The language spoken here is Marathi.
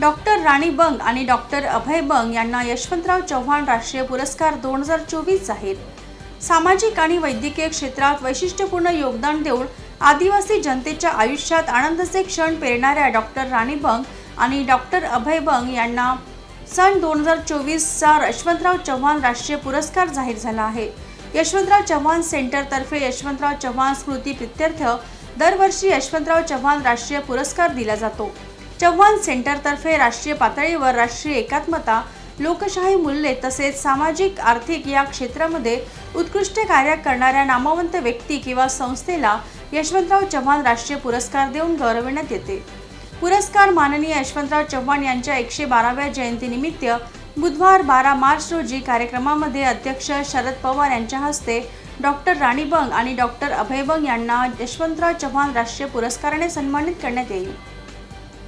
डॉक्टर राणी बंग आणि डॉक्टर अभय बंग यांना यशवंतराव चव्हाण राष्ट्रीय पुरस्कार दोन हजार चोवीस जाहीर. सामाजिक आणि वैद्यकीय क्षेत्रात वैशिष्ट्यपूर्ण योगदान देऊन आदिवासी जनतेच्या आयुष्यात आनंदाचे क्षण पेरणाऱ्या डॉक्टर राणी बंग आणि डॉक्टर अभय बंग यांना सन दोन हजार चोवीसचा यशवंतराव चव्हाण राष्ट्रीय पुरस्कार जाहीर झाला आहे. यशवंतराव चव्हाण सेंटरतर्फे यशवंतराव चव्हाण स्मृती प्रित्यर्थ दरवर्षी यशवंतराव चव्हाण राष्ट्रीय पुरस्कार दिला जातो. चव्हाण सेंटरतर्फे राष्ट्रीय पातळीवर राष्ट्रीय एकात्मता लोकशाही मूल्ये तसेच सामाजिक आर्थिक या क्षेत्रामध्ये उत्कृष्ट कार्य करणाऱ्या नामवंत व्यक्ती किंवा संस्थेला यशवंतराव चव्हाण राष्ट्रीय पुरस्कार देऊन गौरविण्यात येते. पुरस्कार माननीय यशवंतराव चव्हाण यांच्या एकशे बाराव्या जयंतीनिमित्त बुधवार बारा मार्च रोजी कार्यक्रमामध्ये अध्यक्ष शरद पवार यांच्या हस्ते डॉक्टर राणी बंग आणि डॉक्टर अभय बंग यांना यशवंतराव चव्हाण राष्ट्रीय पुरस्काराने सन्मानित करण्यात येईल.